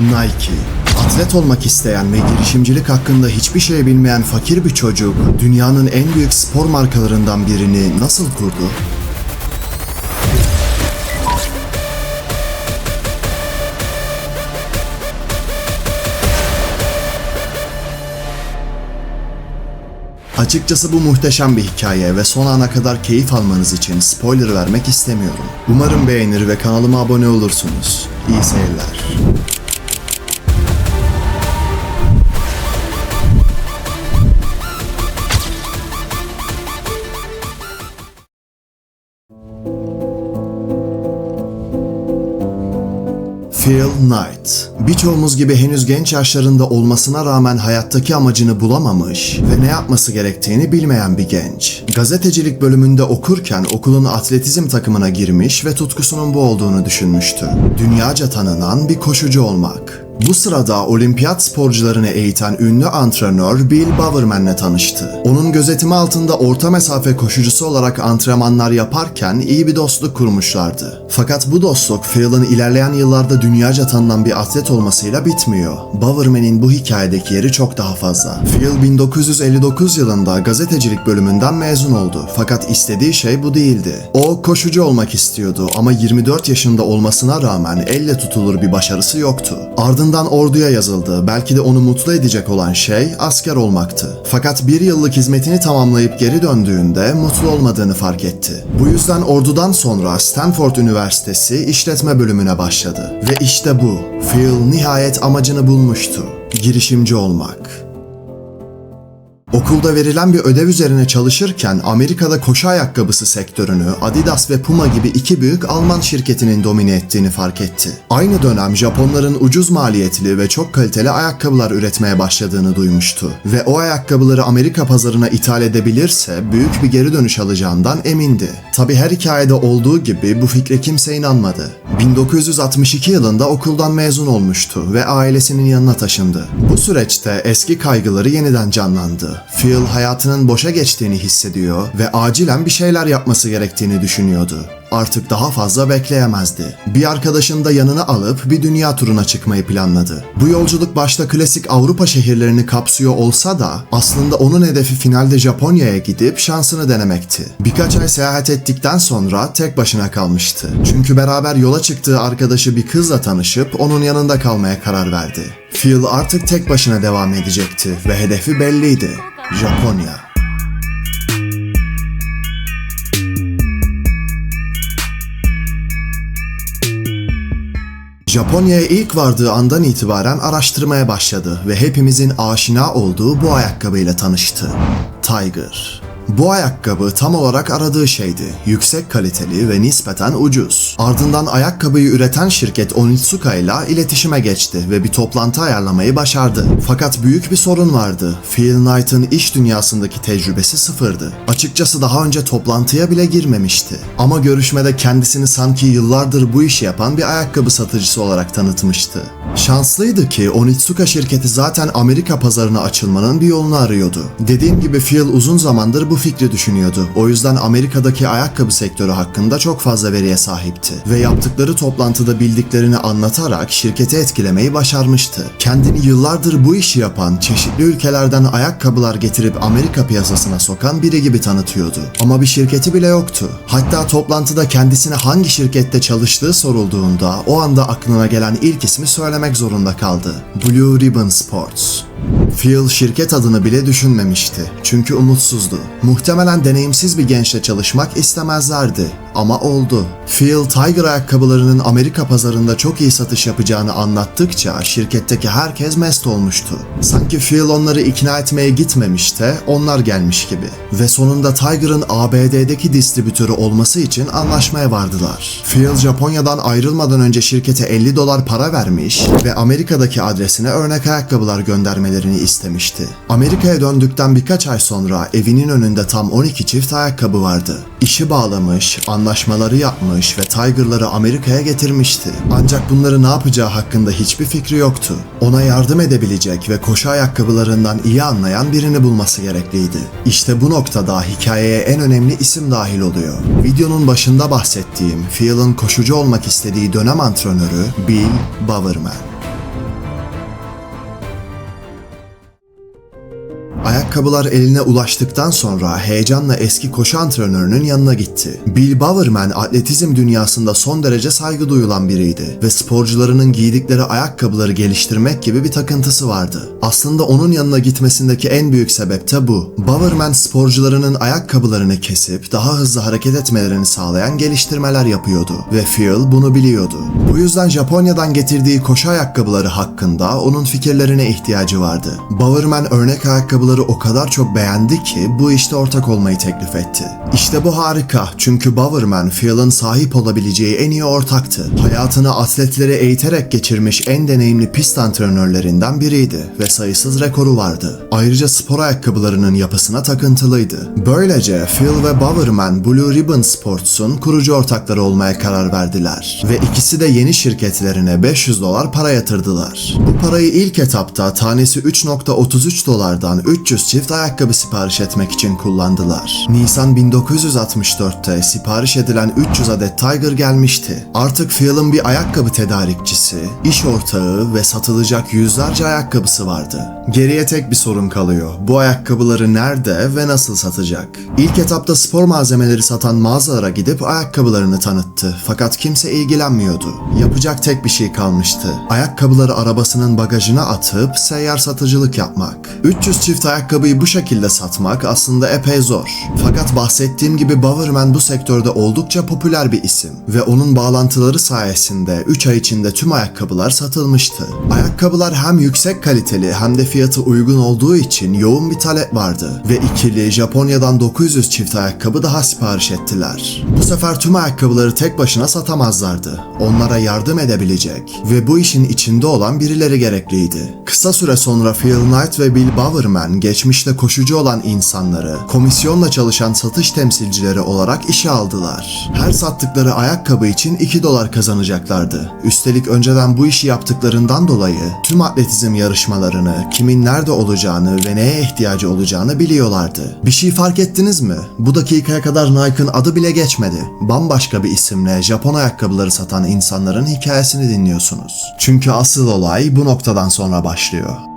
Nike. Atlet olmak isteyen ve girişimcilik hakkında hiçbir şey bilmeyen fakir bir çocuk, dünyanın en büyük spor markalarından birini nasıl kurdu? Açıkçası bu muhteşem bir hikaye ve son ana kadar keyif almanız için spoiler vermek istemiyorum. Umarım beğenir ve kanalıma abone olursunuz. İyi seyirler. Phil Knight. Birçoğumuz gibi henüz genç yaşlarında olmasına rağmen hayattaki amacını bulamamış ve ne yapması gerektiğini bilmeyen bir genç. Gazetecilik bölümünde okurken okulun atletizm takımına girmiş ve tutkusunun bu olduğunu düşünmüştü. Dünyaca tanınan bir koşucu olmak. Bu sırada olimpiyat sporcularını eğiten ünlü antrenör Bill Bowerman'le tanıştı. Onun gözetimi altında orta mesafe koşucusu olarak antrenmanlar yaparken iyi bir dostluk kurmuşlardı. Fakat bu dostluk Phil'in ilerleyen yıllarda dünyaca tanınan bir atlet olmasıyla bitmiyor. Bowerman'in bu hikayedeki yeri çok daha fazla. Phil 1959 yılında gazetecilik bölümünden mezun oldu. Fakat istediği şey bu değildi. O koşucu olmak istiyordu ama 24 yaşında olmasına rağmen elle tutulur bir başarısı yoktu. Ardından orduya yazıldı. Belki de onu mutlu edecek olan şey asker olmaktı. Fakat bir yıllık hizmetini tamamlayıp geri döndüğünde mutlu olmadığını fark etti. Bu yüzden ordudan sonra Stanford Üniversitesi işletme bölümüne başladı. Ve işte bu. Phil nihayet amacını bulmuştu. Girişimci olmak. Okulda verilen bir ödev üzerine çalışırken Amerika'da koşu ayakkabısı sektörünü Adidas ve Puma gibi iki büyük Alman şirketinin domine ettiğini fark etti. Aynı dönem Japonların ucuz maliyetli ve çok kaliteli ayakkabılar üretmeye başladığını duymuştu ve o ayakkabıları Amerika pazarına ithal edebilirse büyük bir geri dönüş alacağından emindi. Tabi her hikayede olduğu gibi bu fikre kimse inanmadı. 1962 yılında okuldan mezun olmuştu ve ailesinin yanına taşındı. Bu süreçte eski kaygıları yeniden canlandı. Phil hayatının boşa geçtiğini hissediyor ve acilen bir şeyler yapması gerektiğini düşünüyordu. Artık daha fazla bekleyemezdi. Bir arkadaşını da yanına alıp bir dünya turuna çıkmayı planladı. Bu yolculuk başta klasik Avrupa şehirlerini kapsıyor olsa da aslında onun hedefi finalde Japonya'ya gidip şansını denemekti. Birkaç ay seyahat ettikten sonra tek başına kalmıştı. Çünkü beraber yola çıktığı arkadaşı bir kızla tanışıp onun yanında kalmaya karar verdi. Phil artık tek başına devam edecekti ve hedefi belliydi. Japonya. Japonya'ya ilk vardığı andan itibaren araştırmaya başladı ve hepimizin aşina olduğu bu ayakkabıyla tanıştı. Tiger. Bu ayakkabı tam olarak aradığı şeydi. Yüksek kaliteli ve nispeten ucuz. Ardından ayakkabıyı üreten şirket Onitsuka ile iletişime geçti ve bir toplantı ayarlamayı başardı. Fakat büyük bir sorun vardı. Phil Knight'ın iş dünyasındaki tecrübesi sıfırdı. Açıkçası daha önce toplantıya bile girmemişti. Ama görüşmede kendisini sanki yıllardır bu işi yapan bir ayakkabı satıcısı olarak tanıtmıştı. Şanslıydı ki Onitsuka şirketi zaten Amerika pazarına açılmanın bir yolunu arıyordu. Dediğim gibi Phil uzun zamandır bu fikri düşünüyordu. O yüzden Amerika'daki ayakkabı sektörü hakkında çok fazla veriye sahipti. Ve yaptıkları toplantıda bildiklerini anlatarak şirketi etkilemeyi başarmıştı. Kendini yıllardır bu işi yapan, çeşitli ülkelerden ayakkabılar getirip Amerika piyasasına sokan biri gibi tanıtıyordu. Ama bir şirketi bile yoktu. Hatta toplantıda kendisine hangi şirkette çalıştığı sorulduğunda o anda aklına gelen ilk ismi söylemek zorunda kaldı. Blue Ribbon Sports. Phil şirket adını bile düşünmemişti. Çünkü umutsuzdu. Muhtemelen deneyimsiz bir gençle çalışmak istemezlerdi. Ama oldu. Phil Tiger ayakkabılarının Amerika pazarında çok iyi satış yapacağını anlattıkça şirketteki herkes mest olmuştu. Sanki Phil onları ikna etmeye gitmemiş de onlar gelmiş gibi. Ve sonunda Tiger'ın ABD'deki distribütörü olması için anlaşmaya vardılar. Phil Japonya'dan ayrılmadan önce şirkete 50 dolar para vermiş ve Amerika'daki adresine örnek ayakkabılar göndermelerini istemişti. Amerika'ya döndükten birkaç ay sonra evinin önünde tam 12 çift ayakkabı vardı. İşi bağlamış, anlaşmaları yapmış ve Tiger'ları Amerika'ya getirmişti. Ancak bunları ne yapacağı hakkında hiçbir fikri yoktu. Ona yardım edebilecek ve koşu ayakkabılarından iyi anlayan birini bulması gerekliydi. İşte bu noktada hikayeye en önemli isim dahil oluyor. Videonun başında bahsettiğim Phil'in koşucu olmak istediği dönem antrenörü Bill Bowerman. Ayakkabılar eline ulaştıktan sonra heyecanla eski koşu antrenörünün yanına gitti. Bill Bowerman atletizm dünyasında son derece saygı duyulan biriydi ve sporcularının giydikleri ayakkabıları geliştirmek gibi bir takıntısı vardı. Aslında onun yanına gitmesindeki en büyük sebep de bu. Bowerman sporcularının ayakkabılarını kesip daha hızlı hareket etmelerini sağlayan geliştirmeler yapıyordu ve Phil bunu biliyordu. Bu yüzden Japonya'dan getirdiği koşu ayakkabıları hakkında onun fikirlerine ihtiyacı vardı. Bowerman örnek ayakkabıları o kadar çok beğendi ki bu işte ortak olmayı teklif etti. İşte bu harika çünkü Bowerman Phil'in sahip olabileceği en iyi ortaktı. Hayatını atletleri eğiterek geçirmiş en deneyimli pist antrenörlerinden biriydi ve sayısız rekoru vardı. Ayrıca spor ayakkabılarının yapısına takıntılıydı. Böylece Phil ve Bowerman Blue Ribbon Sports'un kurucu ortakları olmaya karar verdiler ve ikisi de yeni şirketlerine 500 dolar para yatırdılar. Bu parayı ilk etapta tanesi 3.33 dolardan 300 çift ayakkabı sipariş etmek için kullandılar. Nisan 1964'te sipariş edilen 300 adet Tiger gelmişti. Artık Phil'in bir ayakkabı tedarikçisi, iş ortağı ve satılacak yüzlerce ayakkabısı vardı. Geriye tek bir sorun kalıyor. Bu ayakkabıları nerede ve nasıl satacak? İlk etapta spor malzemeleri satan mağazalara gidip ayakkabılarını tanıttı. Fakat kimse ilgilenmiyordu. Yapacak tek bir şey kalmıştı. Ayakkabıları arabasının bagajına atıp seyyar satıcılık yapmak. 300 çift ayakkabıyı bu şekilde satmak aslında epey zor. Fakat bahsettiğim gibi Bowerman bu sektörde oldukça popüler bir isim ve onun bağlantıları sayesinde 3 ay içinde tüm ayakkabılar satılmıştı. Ayakkabılar hem yüksek kaliteli hem de fiyatı uygun olduğu için yoğun bir talep vardı ve ikili Japonya'dan 900 çift ayakkabı daha sipariş ettiler. Bu sefer tüm ayakkabıları tek başına satamazlardı. Onlara yardım edebilecek ve bu işin içinde olan birileri gerekliydi. Kısa süre sonra Phil Knight ve Bill Bowerman geçmişte koşucu olan insanları komisyonla çalışan satış temsilcileri olarak işe aldılar. Her sattıkları ayakkabı için 2 dolar kazanacaklardı. Üstelik önceden bu işi yaptıklarından dolayı tüm atletizm yarışmalarını, kimin nerede olacağını ve neye ihtiyacı olacağını biliyorlardı. Bir şey fark ettiniz mi? Bu dakikaya kadar Nike'ın adı bile geçmedi. Bambaşka bir isimle Japon ayakkabıları satan insanların hikayesini dinliyorsunuz. Çünkü asıl olay bu noktadan sonra başlıyor.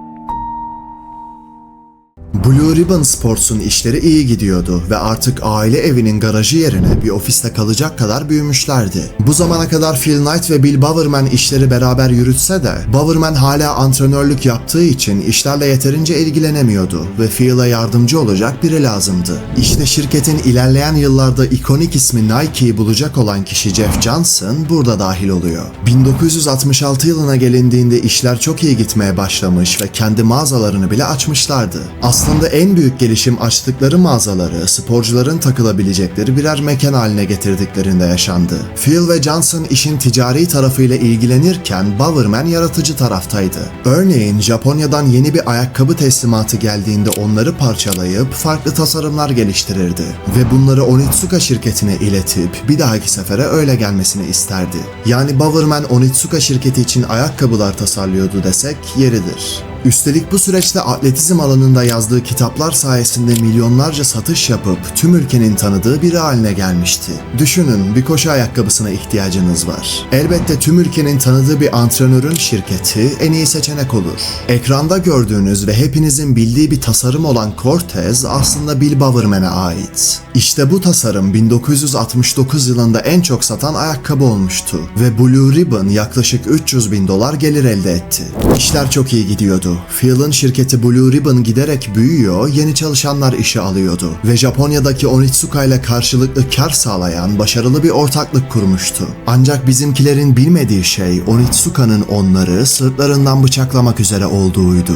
Blue Ribbon Sports'un işleri iyi gidiyordu ve artık aile evinin garajı yerine bir ofiste kalacak kadar büyümüşlerdi. Bu zamana kadar Phil Knight ve Bill Bowerman işleri beraber yürütse de Bowerman hala antrenörlük yaptığı için işlerle yeterince ilgilenemiyordu ve Phil'e yardımcı olacak biri lazımdı. İşte şirketin ilerleyen yıllarda ikonik ismi Nike'yi bulacak olan kişi Jeff Johnson burada dahil oluyor. 1966 yılına gelindiğinde işler çok iyi gitmeye başlamış ve kendi mağazalarını bile açmışlardı. Aslında en büyük gelişim açtıkları mağazaları sporcuların takılabilecekleri birer mekan haline getirdiklerinde yaşandı. Phil ve Johnson işin ticari tarafıyla ilgilenirken Bowerman yaratıcı taraftaydı. Örneğin Japonya'dan yeni bir ayakkabı teslimatı geldiğinde onları parçalayıp farklı tasarımlar geliştirirdi ve bunları Onitsuka şirketine iletip bir dahaki sefere öyle gelmesini isterdi. Yani Bowerman Onitsuka şirketi için ayakkabılar tasarlıyordu desek yeridir. Üstelik bu süreçte atletizm alanında yazdığı kitaplar sayesinde milyonlarca satış yapıp tüm ülkenin tanıdığı biri haline gelmişti. Düşünün bir koşu ayakkabısına ihtiyacınız var. Elbette tüm ülkenin tanıdığı bir antrenörün şirketi en iyi seçenek olur. Ekranda gördüğünüz ve hepinizin bildiği bir tasarım olan Cortez aslında Bill Bowerman'e ait. İşte bu tasarım 1969 yılında en çok satan ayakkabı olmuştu ve Blue Ribbon yaklaşık 300 bin dolar gelir elde etti. İşler çok iyi gidiyordu. Phil'in şirketi Blue Ribbon giderek büyüyor, yeni çalışanlar işe alıyordu ve Japonya'daki Onitsuka ile karşılıklı kar sağlayan başarılı bir ortaklık kurmuştu. Ancak bizimkilerin bilmediği şey Onitsuka'nın onları sırtlarından bıçaklamak üzere olduğuydu.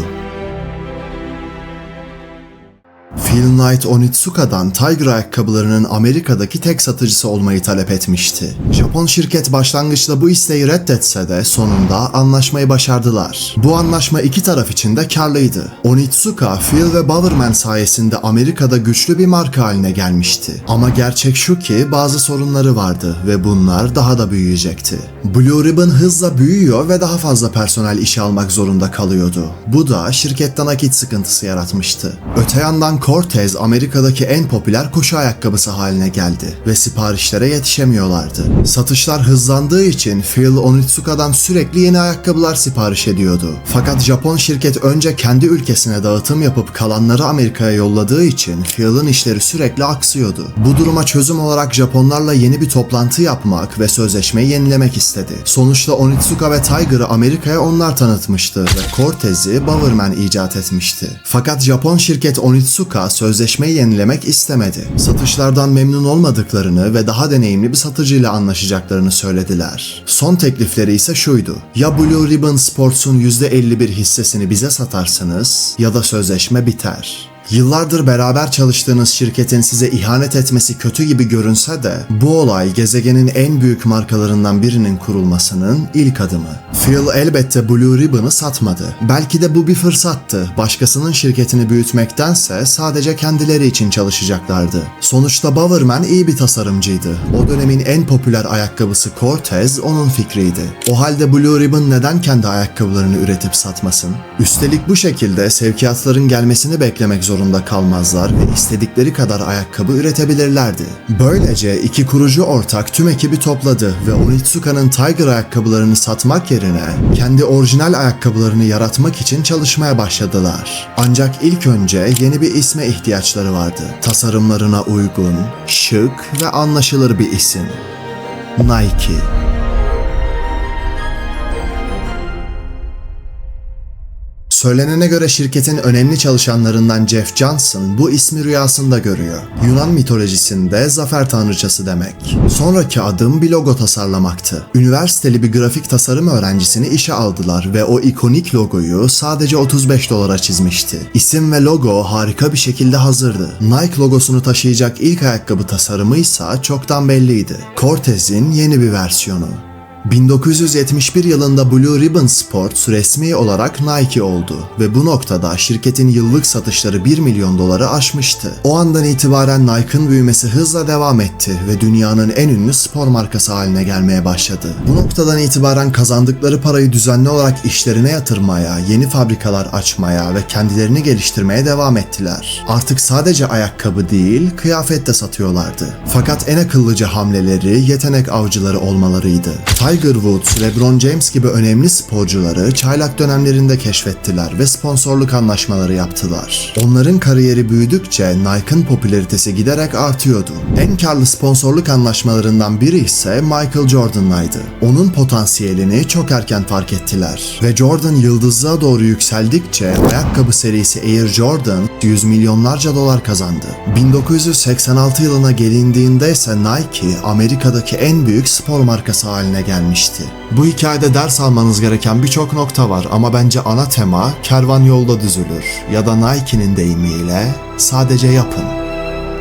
Phil Knight Onitsuka'dan Tiger ayakkabılarının Amerika'daki tek satıcısı olmayı talep etmişti. Japon şirket başlangıçta bu isteği reddetse de sonunda anlaşmayı başardılar. Bu anlaşma iki taraf için de karlıydı. Onitsuka, Phil ve Bowerman sayesinde Amerika'da güçlü bir marka haline gelmişti. Ama gerçek şu ki bazı sorunları vardı ve bunlar daha da büyüyecekti. Blue Ribbon hızla büyüyor ve daha fazla personel işe almak zorunda kalıyordu. Bu da şirketten nakit sıkıntısı yaratmıştı. Öte yandan Cortez Cortez Amerika'daki en popüler koşu ayakkabısı haline geldi ve siparişlere yetişemiyorlardı. Satışlar hızlandığı için Phil Onitsuka'dan sürekli yeni ayakkabılar sipariş ediyordu. Fakat Japon şirket önce kendi ülkesine dağıtım yapıp kalanları Amerika'ya yolladığı için Phil'in işleri sürekli aksıyordu. Bu duruma çözüm olarak Japonlarla yeni bir toplantı yapmak ve sözleşmeyi yenilemek istedi. Sonuçta Onitsuka ve Tiger'ı Amerika'ya onlar tanıtmıştı ve Cortez'i Bowerman icat etmişti. Fakat Japon şirket Onitsuka sözleşmeyi yenilemek istemedi. Satışlardan memnun olmadıklarını ve daha deneyimli bir satıcıyla anlaşacaklarını söylediler. Son teklifleri ise şuydu. Ya Blue Ribbon Sports'un %51 hissesini bize satarsanız ya da sözleşme biter. Yıllardır beraber çalıştığınız şirketin size ihanet etmesi kötü gibi görünse de bu olay gezegenin en büyük markalarından birinin kurulmasının ilk adımı. Phil elbette Blue Ribbon'ı satmadı. Belki de bu bir fırsattı. Başkasının şirketini büyütmektense sadece kendileri için çalışacaklardı. Sonuçta Bowerman iyi bir tasarımcıydı. O dönemin en popüler ayakkabısı Cortez onun fikriydi. O halde Blue Ribbon neden kendi ayakkabılarını üretip satmasın? Üstelik bu şekilde sevkiyatların gelmesini beklemek zorunda kalmazlar ve istedikleri kadar ayakkabı üretebilirlerdi. Böylece iki kurucu ortak tüm ekibi topladı ve Onitsuka'nın Tiger ayakkabılarını satmak yerine kendi orijinal ayakkabılarını yaratmak için çalışmaya başladılar. Ancak ilk önce yeni bir isme ihtiyaçları vardı. Tasarımlarına uygun, şık ve anlaşılır bir isim. Nike. Söylenene göre şirketin önemli çalışanlarından Jeff Johnson bu ismi rüyasında görüyor. Yunan mitolojisinde zafer tanrıçası demek. Sonraki adım bir logo tasarlamaktı. Üniversiteli bir grafik tasarım öğrencisini işe aldılar ve o ikonik logoyu sadece 35 dolara çizmişti. İsim ve logo harika bir şekilde hazırdı. Nike logosunu taşıyacak ilk ayakkabı tasarımı ise çoktan belliydi. Cortez'in yeni bir versiyonu. 1971 yılında Blue Ribbon Sports resmi olarak Nike oldu ve bu noktada şirketin yıllık satışları 1 milyon doları aşmıştı. O andan itibaren Nike'ın büyümesi hızla devam etti ve dünyanın en ünlü spor markası haline gelmeye başladı. Bu noktadan itibaren kazandıkları parayı düzenli olarak işlerine yatırmaya, yeni fabrikalar açmaya ve kendilerini geliştirmeye devam ettiler. Artık sadece ayakkabı değil, kıyafet de satıyorlardı. Fakat en akıllıca hamleleri yetenek avcıları olmalarıydı. Tiger Woods, LeBron James gibi önemli sporcuları çaylak dönemlerinde keşfettiler ve sponsorluk anlaşmaları yaptılar. Onların kariyeri büyüdükçe Nike'ın popülaritesi giderek artıyordu. En karlı sponsorluk anlaşmalarından biri ise Michael Jordan'laydı. Onun potansiyelini çok erken fark ettiler ve Jordan yıldızlığa doğru yükseldikçe ayakkabı serisi Air Jordan 100 milyonlarca dolar kazandı. 1986 yılına gelindiğinde ise Nike Amerika'daki en büyük spor markası haline gelmişti. Bu hikayede ders almanız gereken birçok nokta var ama bence ana tema kervan yolda düzülür ya da Nike'nin deyimiyle sadece yapın.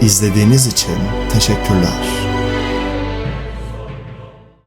İzlediğiniz için teşekkürler.